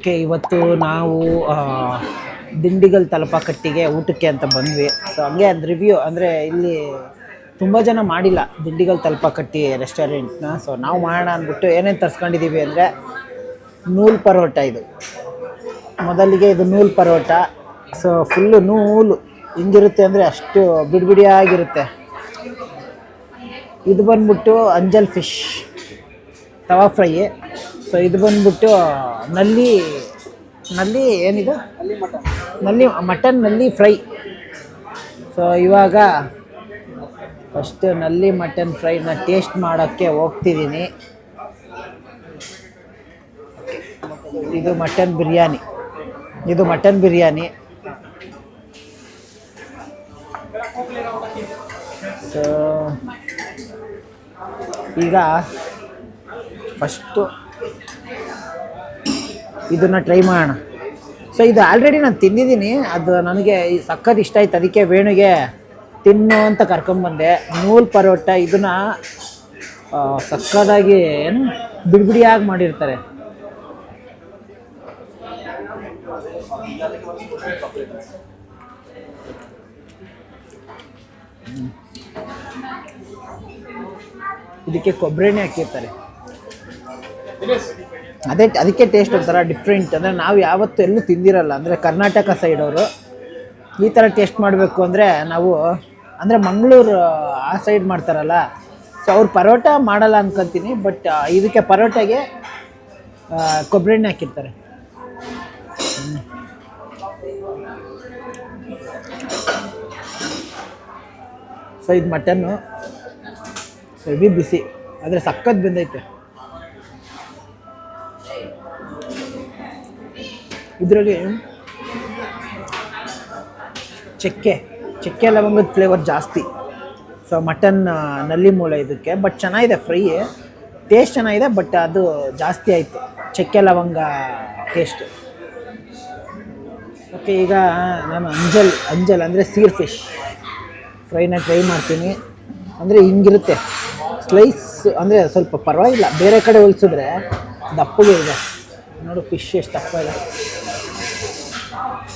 Okay ಇವತ್ತು ನಾವು ದಿಂಡಿಗಲ್ ತಲಪಾಕಟ್ಟಿಗೆ ಊಟಕ್ಕೆ ಅಂತ ಬಂದ್ವಿ. ಸೊ ಹಂಗೆ ಅದು ರಿವ್ಯೂ ಅಂದರೆ ಇಲ್ಲಿ ತುಂಬ ಜನ ಮಾಡಿಲ್ಲ ದಿಂಡಿಗಲ್ ತಲಪಾಕಟ್ಟಿ ರೆಸ್ಟೋರೆಂಟ್ನ ಸೊ ನಾವು ಮಾಡೋಣ ಅಂದ್ಬಿಟ್ಟು ಏನೇನು ತರ್ಸ್ಕೊಂಡಿದ್ದೀವಿ ಅಂದರೆ ನೂಲ್ ಪರೋಟ ಇದು. ಮೊದಲಿಗೆ ಇದು ನೂಲ್ ಪರೋಟ. ಸೊ ಫುಲ್ಲು ನೂಲು. ಹಿಂಗಿರುತ್ತೆ ಅಂದರೆ ಅಷ್ಟು ಬಿಡಿಬಿಡಿಯಾಗಿರುತ್ತೆ. ಇದು ಬಂದ್ಬಿಟ್ಟು anjal fish, tawa fry so ಇದು ಬಂದ್ಬಿಟ್ಟು ನಲ್ಲಿ ನಲ್ಲಿ ಏನಿದು? ನಲ್ಲಿ ಮಟನ್ನಲ್ಲಿ ಫ್ರೈ. ಸೊ ಇವಾಗ ಫಸ್ಟ್ನಲ್ಲಿ ಮಟನ್ ಫ್ರೈನ ಟೇಸ್ಟ್ ಮಾಡೋಕ್ಕೆ ಹೋಗ್ತಿದ್ದೀನಿ ಇದು ಮಟನ್ ಬಿರಿಯಾನಿ. ಇದು ಮಟನ್ ಬಿರಿಯಾನಿ. ಸೊ ಈಗ ಫಸ್ಟು ಇದನ್ನು ಟ್ರೈ ಮಾಡೋಣ. ಸೊ ಇದು ಆಲ್ರೆಡಿ ನಾನು ತಿಂದಿದ್ದೀನಿ. ಅದು ನನಗೆ ಈ ಸಖತ್ ಇಷ್ಟ ಆಯ್ತು. ಅದಕ್ಕೆ ವೇಣುಗೆ ತಿನ್ನು ಅಂತ ಕರ್ಕೊಂಬಂದೆ ನೂಲ್ ಪರೋಟ ಇದನ್ನು ಸಕ್ಕದಾಗಿ ಏನು ಬಿಡಿ ಬಿಡಿಯಾಗಿ ಮಾಡಿರ್ತಾರೆ. ಇದಕ್ಕೆ ಕೊಬ್ಬರಿನೇ ಹಾಕಿರ್ತಾರೆ. ಅದೇ ಅದಕ್ಕೆ ಟೇಸ್ಟ್ ಒಂಥರ ಡಿಫ್ರೆಂಟ್ ಅಂದರೆ ನಾವು ಯಾವತ್ತೂ ಎಲ್ಲೂ ತಿಂದಿರಲ್ಲ. ಅಂದರೆ ಕರ್ನಾಟಕ ಸೈಡವರು ಈ ಥರ ಟೇಸ್ಟ್ ಮಾಡಬೇಕು ಅಂದರೆ ನಾವು, ಅಂದರೆ ಮಂಗಳೂರು, ಆ ಸೈಡ್ ಮಾಡ್ತಾರಲ್ಲ. ಸೊ ಅವ್ರು ಪರೋಟ ಮಾಡಲ್ಲ ಅನ್ಕೊತೀನಿ ಬಟ್ ಇದಕ್ಕೆ ಪರೋಟಗೆ ಕೊಬ್ಬರಿ ಎಣ್ಣೆ ಹಾಕಿರ್ತಾರೆ. ಸೊ ಇದು ಮಟನ್ನು ಬಿಸಿ. ಆದರೆ ಸಕ್ಕತ್ ಬೆಂದೈತೆ. ಇದರಲ್ಲಿ ಚಕ್ಕೆ ಚಕ್ಕೆ ಲವಂಗದ ಫ್ಲೇವರ್ ಜಾಸ್ತಿ. ಸೊ ಮಟನ್ನಲ್ಲಿ ಮೂಳೆ ಇದಕ್ಕೆ ಬಟ್ ಚೆನ್ನಾಗಿದೆ ಫ್ರೈ ಟೇಸ್ಟ್ ಚೆನ್ನಾಗಿದೆ ಬಟ್ ಅದು ಜಾಸ್ತಿ ಆಯಿತು. ಚಕ್ಕೆ, ಲವಂಗ ಟೇಸ್ಟ್ ಓಕೆ ಈಗ ನಾನು ಅಂಜಲ್ ಅಂಜಲ್ ಅಂದರೆ ಸೀರ್ ಫಿಶ್ ಫ್ರೈನ ಟ್ರೈ ಮಾಡ್ತೀನಿ. ಅಂದರೆ ಹಿಂಗಿರುತ್ತೆ. ಸ್ಲೈಸ್ ಅಂದರೆ ಸ್ವಲ್ಪ ಪರವಾಗಿಲ್ಲ. ಬೇರೆ ಕಡೆ ಹೋಲಿಸಿದ್ರೆ ದಪ್ಪಗೆ ಇದೆ. ನೋಡು ಫಿಶ್ ಎಷ್ಟು ದಪ್ಪ ಇದೆ.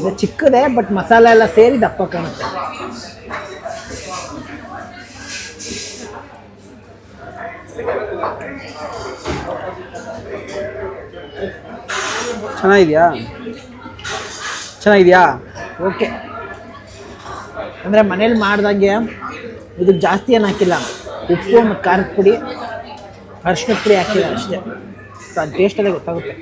ಇದು ಚಿಕ್ಕದೆ ಬಟ್ ಮಸಾಲೆ ಎಲ್ಲ ಸೇರಿ ದಪ್ಪ ಕಾಣುತ್ತೆ. ಚೆನ್ನಾಗಿದೆಯಾ? ಚೆನ್ನಾಗಿದೆಯಾ? ಓಕೆ. ಅಂದರೆ ಮನೇಲಿ ಮಾಡಿದಾಗೆ ಇದು ಜಾಸ್ತಿ ಏನು ಹಾಕಿಲ್ಲ. ಉಪ್ಪು ಮತ್ತು ಖಾರದ ಪುಡಿ ಅರಿಶಿನ ಪುಡಿ ಹಾಕಿಲ್ಲ ಅಷ್ಟೇ. ಸೊ ಅದು ಟೇಸ್ಟಲ್ಲೇ ಗೊತ್ತಾಗುತ್ತೆ.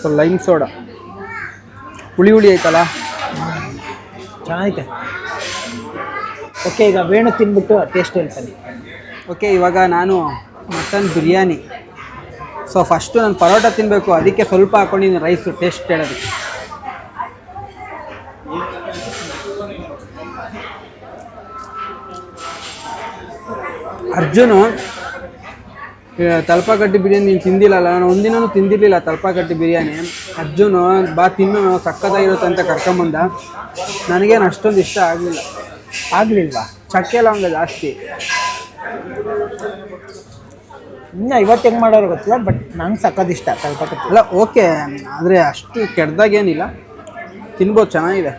ಸ್ವಲ್ಪ ಲೈಮ್ ಸೋಡಾ. ಹುಳಿ ಹುಳಿ ಐತಲ್ಲ ಚೆನ್ನಾಗೈತೆ. ಓಕೆ ಈಗ ವೇಣು ತಿಂದ್ಬಿಟ್ಟು ಟೇಸ್ಟ್ ಹೇಳ್ತೀನಿ. ಓಕೆ ಇವಾಗ ನಾನು ಮಟನ್ ಬಿರಿಯಾನಿ. ಸೊ ಫಸ್ಟು ನಾನು ಪರೋಟ ತಿನ್ನಬೇಕು ಅದಕ್ಕೆ ಸ್ವಲ್ಪ ಹಾಕೊಂಡಿದ್ದೀನಿ ರೈಸು ಟೇಸ್ಟ್ ಹೇಳೋದಕ್ಕೆ. ಅರ್ಜುನು ತಲಪಾಕಟ್ಟಿ ಬಿರಿಯಾನಿ ನೀನು ತಿಂದಿಲ್ಲಲ್ಲ, ನಾನು ಒಂದಿನೂ ತಿಂದಿರಲಿಲ್ಲ ತಲಪಾಕಟ್ಟಿ ಬಿರಿಯಾನಿ. ಅರ್ಜುನು ಬಾ ತಿನ್ನು, ಸಕ್ಕತ್ತಾಗಿರುತ್ತೆ ಅಂತ ಕರ್ಕೊಂಬಂದ. ನನಗೇನು ಅಷ್ಟೊಂದು ಇಷ್ಟ ಆಗಲಿಲ್ಲ. ಆಗಲಿಲ್ವಾ? ಚಕ್ಕೆ ಲವಂಗ ಜಾಸ್ತಿ. ಇನ್ನು ಇವತ್ತು ಹೆಂಗೆ ಮಾಡೋರು ಗೊತ್ತಿಲ್ಲ ಬಟ್ ನಂಗೆ ಸಕ್ಕದ ಇಷ್ಟ ತಲಪಾಕಟ್ಟಿ ಅಲ್ಲ, ಓಕೆ, ಆದರೆ ಅಷ್ಟು ಕೆಡ್ದಾಗೇನಿಲ್ಲ. ತಿನ್ಬೋದು, ಚೆನ್ನಾಗಿದೆ.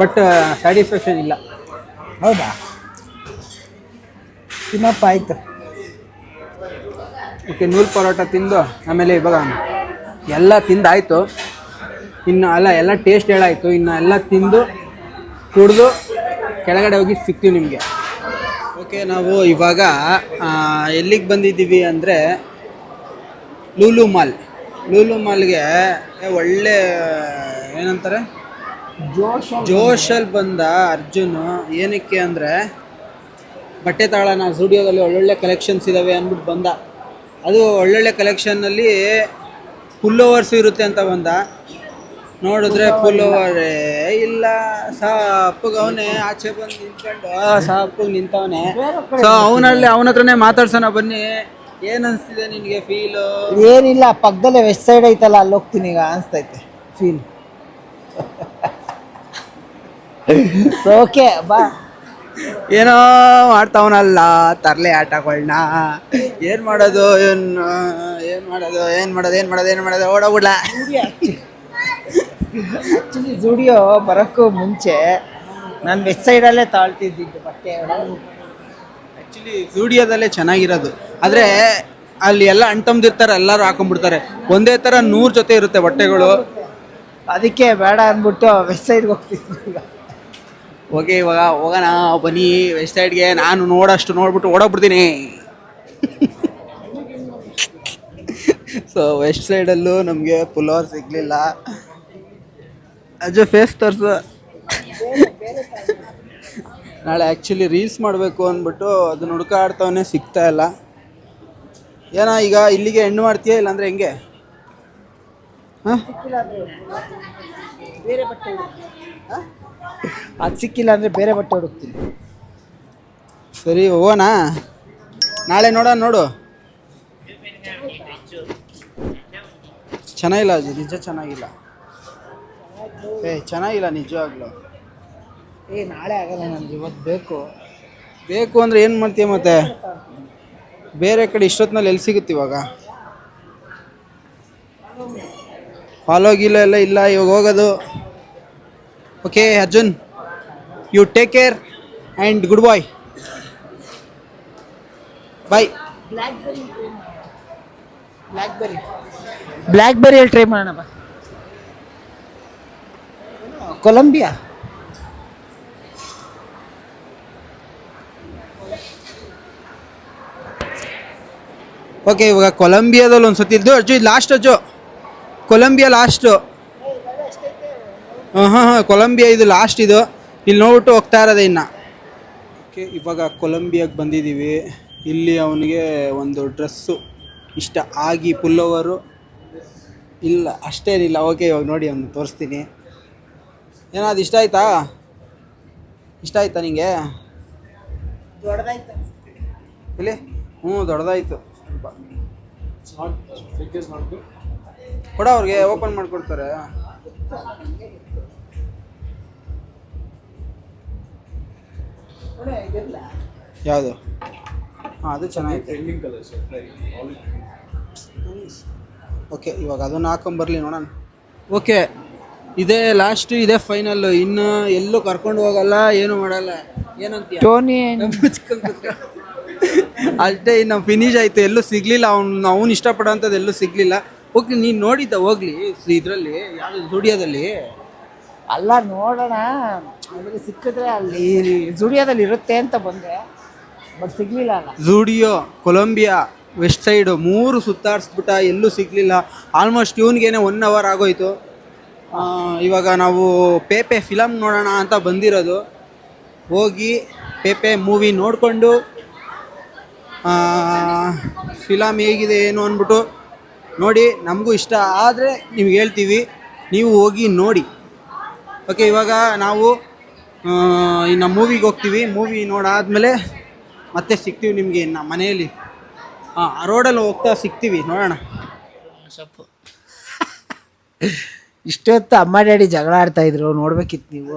ಬಟ್ ಸ್ಯಾಟಿಸ್ಫ್ಯಾಕ್ಷನ್ ಇಲ್ಲ. ಹೌದಾ? ತಿನ್ನಪ್ಪ, ಆಯ್ತು. ಓಕೆ ನೂಲ್ ಪರೋಟ ತಿಂದು ಆಮೇಲೆ ಇವಾಗ ಎಲ್ಲ ತಿಂದಾಯಿತು. ಇನ್ನು ಅಲ್ಲ ಎಲ್ಲ ಟೇಸ್ಟ್ ಹೇಳಾಯಿತು. ಇನ್ನು ಎಲ್ಲ ತಿಂದು ಕುಡಿದು ಕೆಳಗಡೆ ಹೋಗಿ ಸಿಗ್ತೀವಿ ನಿಮಗೆ. ಓಕೆ ನಾವು ಇವಾಗ ಎಲ್ಲಿಗೆ ಬಂದಿದ್ದೀವಿ ಅಂದರೆ ಲೂಲು ಮಾಲ್. ಲೂಲು ಮಾಲ್ಗೆ ಒಳ್ಳೆ ಏನಂತಾರೆ? ಜೋಶ್ ಜೋಶಲ್ಲಿ ಬಂದ ಅರ್ಜುನ್ ಏನಕ್ಕೆ ಅಂದರೆ ಬಟ್ಟೆ ತಗೊಳ್ಳೋಣ ಸ್ಟುಡಿಯೋದಲ್ಲಿ ಒಳ್ಳೊಳ್ಳೆ ಕಲೆಕ್ಷನ್ಸ್ ಇದ್ದಾವೆ ಅಂದ್ಬಿಟ್ಟು ಬಂದ. ಅದು ಒಳ್ಳೊಳ್ಳೆ ಕಲೆಕ್ಷನ್ನಲ್ಲಿ ಫುಲ್ ಓವರ್ಸು ಇರುತ್ತೆ ಅಂತ ಬಂದ. ನೋಡಿದ್ರೆ ಫುಲ್ ಓವರ್ ಇಲ್ಲ ಸಾಪಗೆ ಅವನೇ ಆಚೆ ಬಂದು ನಿಂತ್ಕೊಂಡು ಸಾಪಗೆ ನಿಂತವನೇ. ಸೊ ಅವನಲ್ಲಿ, ಅವನ ಹತ್ರನೇ ಮಾತಾಡ್ಸೋಣ ಬನ್ನಿ. ಏನು ಅನಿಸ್ತಿದೆ ನಿನಗೆ ಫೀಲು ಏನಿಲ್ಲ, ಪಕ್ಕದಲ್ಲೇ ವೆಸ್ಟ್ ಸೈಡ್ ಐತಲ್ಲ, ಅಲ್ಲಿ ಹೋಗ್ತೀನಿ ಈಗ, ಅನಿಸ್ತೈತೆ ಫೀಲ್ ಓಕೆ ಬಾ. ಏನೋ ಮಾಡ್ತಾವನಲ್ಲ ತರ್ಲೆ ಆಟಗಳನ್ನ ಏನ್ ಮಾಡೋದು ಏನ್ ಏನ್ ಮಾಡೋದು ಏನ್ ಮಾಡೋದು ಏನ್ ಮಾಡೋದು ಏನ್ ಮಾಡೋದು ಓಡೋಗ್ಬಿಡ್ಲ. ಆ್ಯಕ್ಚುಲಿ ಜುಡಿಯೋ ಬರೋಕ್ಕೂ ಮುಂಚೆ ನಾನು ವೆಸ್ಟ್ ಸೈಡಲ್ಲೇ ತಾಳ್ತಿದ್ದಿದ್ದು ಬಟ್ಟೆ ಆ್ಯಕ್ಚುಲಿ ಜೂಡಿಯೋದಲ್ಲೇ ಚೆನ್ನಾಗಿರೋದು. ಆದ್ರೆ ಅಲ್ಲಿ ಎಲ್ಲ ಅಂಟಮ್ದಿರ್ತಾರೆ ಎಲ್ಲರೂ ಹಾಕೊಂಡ್ಬಿಡ್ತಾರೆ. ಒಂದೇ ತರ ನೂರು ಜೊತೆ ಇರುತ್ತೆ ಬಟ್ಟೆಗಳು. ಅದಕ್ಕೆ ಬೇಡ ಅಂದ್ಬಿಟ್ಟು ವೆಸ್ಟ್ ಸೈಡ್ಗೆ ಹೋಗ್ತಿದ್ವಿ ಓಕೆ ಇವಾಗ ಹೋಗೋಣ, ಬನ್ನಿ ವೆಸ್ಟ್ ಸೈಡ್ಗೆ ನಾನು ನೋಡಷ್ಟು ನೋಡ್ಬಿಟ್ಟು ಓಡೋಗ್ಬಿಡ್ತೀನಿ. ಸೊ ವೆಸ್ಟ್ ಸೈಡಲ್ಲೂ ನಮಗೆ ಪುಲೋರ್ ಸಿಗಲಿಲ್ಲ. ಅಜ್ಜ ಫೇಸ್ ತರ್ಸ. ನಾಳೆ ಆ್ಯಕ್ಚುಲಿ ರೀಲ್ಸ್ ಮಾಡಬೇಕು ಅಂದ್ಬಿಟ್ಟು ಅದನ್ನ ಹುಡುಕಾಡ್ತವನೇ ಸಿಗ್ತಾ ಇಲ್ಲ. ಏನೋ ಈಗ ಇಲ್ಲಿಗೆ ಹೆಣ್ಣು ಮಾಡ್ತೀಯಾ ಇಲ್ಲಾಂದರೆ ಹೆಂಗೆ? ಹಾಂ? ಬೇರೆ ಬಟ್ಟೆ ಅದು ಸಿಕ್ಕಿಲ್ಲ ಅಂದರೆ ಬೇರೆ ಬಟ್ಟೆ ಹುಡುಕ್ತೀನಿ ಸರಿ ಹೋಗೋಣ. ನಾಳೆ ನೋಡೋಣ ನೋಡು. ಚೆನ್ನಾಗಿಲ್ಲ ಅಜ್ಜಿ ನಿಜ ಚೆನ್ನಾಗಿಲ್ಲ. ಏ ಚೆನ್ನಾಗಿಲ್ಲ ನಿಜವಾಗ್ಲು. ಏ ನಾಳೆ ಆಗಲ್ಲ ನನಗೆ ಇವತ್ತು ಬೇಕು. ಬೇಕು ಅಂದರೆ ಏನು ಮಾಡ್ತೀಯ ಮತ್ತೆ? ಬೇರೆ ಕಡೆ ಇಷ್ಟೊತ್ತಿನಲ್ಲಿ ಎಲ್ಲಿ ಸಿಗುತ್ತೆ ಇವಾಗ? ಫಾಲೋ ಗೀಲೋ ಎಲ್ಲ ಇಲ್ಲ ಇವಾಗ ಹೋಗೋದು. Okay Arjun you take care and good bye bye BlackBerry BlackBerry ಬ್ಲ್ಯಾಕ್ಬೆರಿಯಲ್ಲಿ try ಮಾಡೋಣ ಬಾ. ಕೊಲಂಬಿಯಾ ಓಕೆ ಇವಾಗ ಕೊಲಂಬಿಯಾದಲ್ಲಿ ಒಂದು ಸತಿ ಇದ್ದು ಅಜ್ಜು ಇದು ಲಾಸ್ಟ್ ಅಜ್ಜು ಕೊಲಂಬಿಯಾ ಲಾಸ್ಟು ಹಾಂ ಹಾಂ ಹಾಂ ಕೊಲಂಬಿಯಾ ಇದು ಲಾಸ್ಟ್ ಇದು. ಇಲ್ಲಿ ನೋಡ್ಬಿಟ್ಟು ಹೋಗ್ತಾ ಇರೋದೆ ಇನ್ನು. ಓಕೆ ಇವಾಗ ಕೊಲಂಬಿಯಾಗೆ ಬಂದಿದ್ದೀವಿ. ಇಲ್ಲಿ ಅವನಿಗೆ ಒಂದು ಡ್ರೆಸ್ಸು ಇಷ್ಟ ಆಗಿ ಪುಲ್ಲೋವರು ಇಲ್ಲ ಅಷ್ಟೇನಿಲ್ಲ ಓಕೆ ಇವಾಗ ನೋಡಿ ಅವನು ತೋರಿಸ್ತೀನಿ. ಏನೋ ಅದು ಇಷ್ಟ ಆಯ್ತಾ? ಇಷ್ಟ ಆಯ್ತಾ ನಿಂಗೆ? ದೊಡ್ಡದಾಯ್ತು ಇಲ್ಲಿ ಹ್ಞೂ ದೊಡ್ಡದಾಯ್ತು ಕೊಡ ಅವ್ರಿಗೆ ಓಪನ್ ಮಾಡ್ಕೊಡ್ತಾರೆ. ಯಾವುದು? ಹಾಂ ಅದು ಚೆನ್ನಾಗಿದೆ ಓಕೆ ಇವಾಗ ಅದನ್ನು ಹಾಕೊಂಬರ್ಲಿ ನೋಡೋಣ. ಓಕೆ ಇದೇ ಲಾಸ್ಟ್ ಇದೇ ಫೈನಲ್ ಇನ್ನು ಎಲ್ಲೂ ಕರ್ಕೊಂಡು ಹೋಗಲ್ಲ ಏನು ಮಾಡಲ್ಲ. ಏನಂತ ಟೋನಿ ಅಷ್ಟೇ ಇನ್ನು ಫಿನಿಶ್ ಆಯ್ತು ಎಲ್ಲೂ ಸಿಗ್ಲಿಲ್ಲ. ಅವ್ನು ಅವ್ನು ಇಷ್ಟಪಡೋಂಥದ್ದು ಎಲ್ಲೂ ಸಿಗ್ಲಿಲ್ಲ. ಹೋಗ್ಲಿ ನೀನು ನೋಡಿದ್ದ ಹೋಗ್ಲಿ ಇದರಲ್ಲಿ ಯಾವ್ದು ಸ್ಟುಡಿಯೋದಲ್ಲಿ ಅಲ್ಲ ನೋಡೋಣ. ಆಮೇಲೆ ಸಿಕ್ಕಿದ್ರೆ ಅಲ್ಲಿ ಜುಡಿಯೋದಲ್ಲಿ ಇರುತ್ತೆ ಅಂತ ಬಂದೆ. ಬಟ್ ಸಿಗ್ಲಿಲ್ಲ ಅಲ್ಲ. ಜುಡಿಯೋ ಕೊಲಂಬಿಯಾ ವೆಸ್ಟ್ ಸೈಡು ಮೂರು ಸುತ್ತಾಡಿಸ್ಬಿಟ್ಟ ಎಲ್ಲೂ ಸಿಗಲಿಲ್ಲ. ಆಲ್ಮೋಸ್ಟ್ ಇವನಿಗೇನೆ ಒನ್ ಅವರ್ ಆಗೋಯ್ತು. ಆ, ಇವಾಗ ನಾವು ಪೇಪೆ ಫಿಲಮ್ ನೋಡೋಣ ಅಂತ ಬಂದಿರೋದು. ಹೋಗಿ ಪೇಪೆ ಮೂವಿ ನೋಡಿಕೊಂಡು ಫಿಲಮ್ ಹೇಗಿದೆ ಏನು ಅಂದ್ಬಿಟ್ಟು ನೋಡಿ ನಮಗೂ ಇಷ್ಟ. ಆದರೆ ನಿಮ್ಗೆ ಹೇಳ್ತೀವಿ ನೀವು ಹೋಗಿ ನೋಡಿ. ಓಕೆ ಇವಾಗ ನಾವು ಇನ್ನು ಮೂವಿಗೆ ಹೋಗ್ತೀವಿ. ಮೂವಿ ನೋಡಾದಮೇಲೆ ಮತ್ತೆ ಸಿಗ್ತೀವಿ ನಿಮಗೆ ಇನ್ನು ಮನೆಯಲ್ಲಿ. ಹಾಂ ಆ ರೋಡಲ್ಲಿ ಹೋಗ್ತಾ ಸಿಗ್ತೀವಿ ನೋಡೋಣ. ಸೊಪ್ಪು. ಇಷ್ಟೊತ್ತು ಅಮ್ಮ ಡ್ಯಾಡಿ ಜಗಳ ಆಡ್ತಾ ಇದ್ರು ನೋಡ್ಬೇಕಿತ್ತು ನೀವು.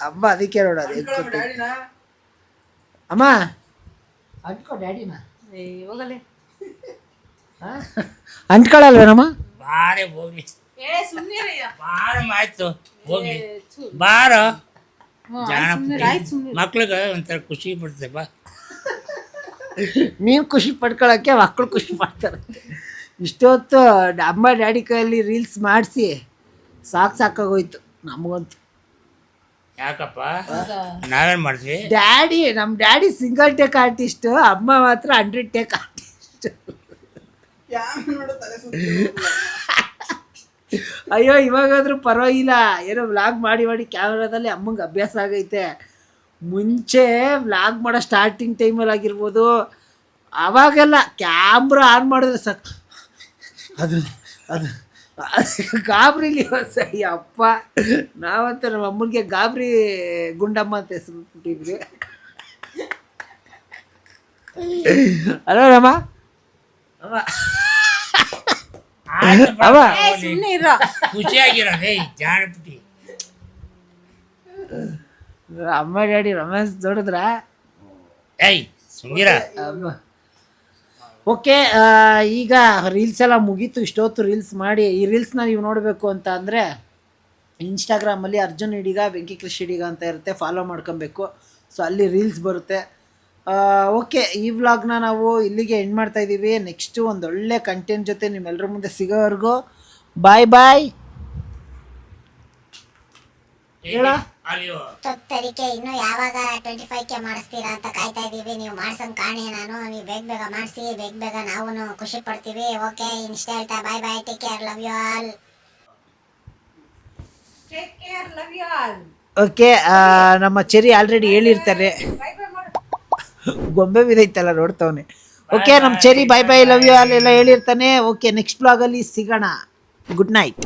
ಅಮ್ಮ ಅದಕ್ಕೆ ನೋಡೋದು. ಅಮ್ಮ ಅಂಟ್ಕೋ ಡ್ಯಾಡಿನ. ಹೋಗಲೇ. ಅಂಟ್ಕೊಳಲ್ವೇನಮ್ಮ ಬಾರೆ ಹೋಗ್ಲಿ. ಏ ಸುಮ್ಮನಿರಯ್ಯ ಬಾರ ಆಯ್ತು ಹೋಗ್ಲಿ. ಬಾರ. ಮಕ್ಳಿಗೆ ಒಂಥರ ಖುಷಿ ಪಡ್ತದೆ ಬಾ. ನೀನು ಖುಷಿ ಪಡ್ಕೊಳಕ್ಕೆ ಮಕ್ಕಳು ಖುಷಿ ಪಡ್ತಾರೆ ಇಷ್ಟೊತ್ತು ಅಮ್ಮ ಡ್ಯಾಡಿ ಕೈಯಲ್ಲಿ ರೀಲ್ಸ್ ಮಾಡಿಸಿ ಸಾಕು ಸಾಕಾಗೋಯ್ತು ನಮಗಂತೂ. ಯಾಕಪ್ಪ? ನಾವೇನು ಮಾಡ್ತೀವಿ? ಡ್ಯಾಡಿ ನಮ್ಮ ಡ್ಯಾಡಿ ಸಿಂಗಲ್ ಟೇಕ್ ಆರ್ಟಿಸ್ಟು ಅಮ್ಮ ಮಾತ್ರ ಹಂಡ್ರೆಡ್ ಟೇಕ್ ಆರ್ಟಿಸ್ಟ್ ಅಯ್ಯೋ ಇವಾಗಾದ್ರೂ ಪರವಾಗಿಲ್ಲ. ಏನೋ ವ್ಲಾಗ್ ಮಾಡಿ ಮಾಡಿ ಕ್ಯಾಮ್ರಾದಲ್ಲಿ ಅಮ್ಮಂಗೆ ಅಭ್ಯಾಸ ಆಗೈತೆ. ಮುಂಚೆ ವ್ಲಾಗ್ ಮಾಡೋ ಸ್ಟಾರ್ಟಿಂಗ್ ಟೈಮಲ್ಲಿ ಆಗಿರ್ಬೋದು. ಅವಾಗೆಲ್ಲ ಕ್ಯಾಮ್ರಾ ಆನ್ ಮಾಡಿದ್ರೆ ಸರ್ ಅದು ಅದು. ಗಾಬ್ರಿಗೆ ಅಪ್ಪ ನಾವಂತ ನಮ್ಮ ಅಮ್ಮನಿಗೆ ಗಾಬ್ರಿ ಗುಂಡಮ್ಮ ಅಂತ ಹೆಸರು ಕೊಟ್ಟಿದ್ವಿ. ಅಲ್ಲ ರಮ್ಮ ಅವ. ಹೋಗ್ಲಿ. ಸುಮ್ಮನೆ ಇರೋ. ಖುಷಿಯಾಗಿರೋದೇ ಜಾಣಪುಟಿ ಅಮ್ಮ ಡ್ಯಾಡಿ ರೊಮ್ಯಾನ್ಸ್ ನೋಡಿದ್ರ ಏಯ್ ಸುಮೀರ ಓಕೆ ಈಗ ರೀಲ್ಸ್ ಎಲ್ಲ ಮುಗೀತು ಇಷ್ಟೊತ್ತು ರೀಲ್ಸ್ ಮಾಡಿ ಈ ರೀಲ್ಸ್ನ ನೀವು ನೋಡಬೇಕು ಅಂತ ಅಂದರೆ ಇನ್ಸ್ಟಾಗ್ರಾಮಲ್ಲಿ ಅರ್ಜುನ್ ಹಿಡಿಗ ವೆಂಕಿ ಕೃಷ್ಣ ಹಿಡಿಗ ಅಂತ ಇರುತ್ತೆ ಫಾಲೋ ಮಾಡ್ಕೊಬೇಕು. ಸೊ ಅಲ್ಲಿ ರೀಲ್ಸ್ ಬರುತ್ತೆ. ಓಕೆ ಈ ವ್ಲಾಗ್ನ ನಾವು ಇಲ್ಲಿಗೆ ಎಂಡ್ ಮಾಡ್ತಾ ಇದ್ದೀವಿ ನೆಕ್ಸ್ಟು ಒಂದು ಒಳ್ಳೆ ಕಂಟೆಂಟ್ ಜೊತೆ ನಿಮ್ಮೆಲ್ಲರ ಮುಂದೆ ಸಿಗೋವರೆಗೂ. ಬಾಯ್ ಬಾಯ್ ಹೇಳ. ತೊತ್ತರಿಕೆ ಇನ್ನು ಯಾವಾಗ ಟ್ವೆಂಟಿ ಫೈವ್ ಕೆ ಮಾಡಿಸ್ತೀರಾ ಅಂತ ಕಾಯ್ತಾ ಇದೀವಿ. ನೀವು ಮಾಡ್ಸಂಗ್ ಕಾಣೆ ನಾನು. ನೀವು ಬೇಗ ಬೇಗ ಮಾಡಿಸಿ ಬೇಗ ಬೇಗ ನಾವು ಖುಷಿ ಪಡ್ತೀವಿ. ಓಕೆ ಇನ್ಸ್ಟಾ ಹೇಳ್ತಾ bye bye take care love you all take care love you all okay ನಮ್ಮ ಚೆರಿ ಆಲ್ರೆಡಿ ಹೇಳಿರ್ತಾರೆ. ಗೊಂಬೆ ಬಿದ್ದೈತಲ್ಲ ನೋಡ್ತವನೆ. ಓಕೆ ನಮ್ಮ Cherry bye bye love you ಅಲ್ಲೆಲ್ಲ ಹೇಳಿರ್ತಾನೆ. ಓಕೆ ನೆಕ್ಸ್ಟ್ ಬ್ಲಾಗಲ್ಲಿ ಸಿಗೋಣ. Good night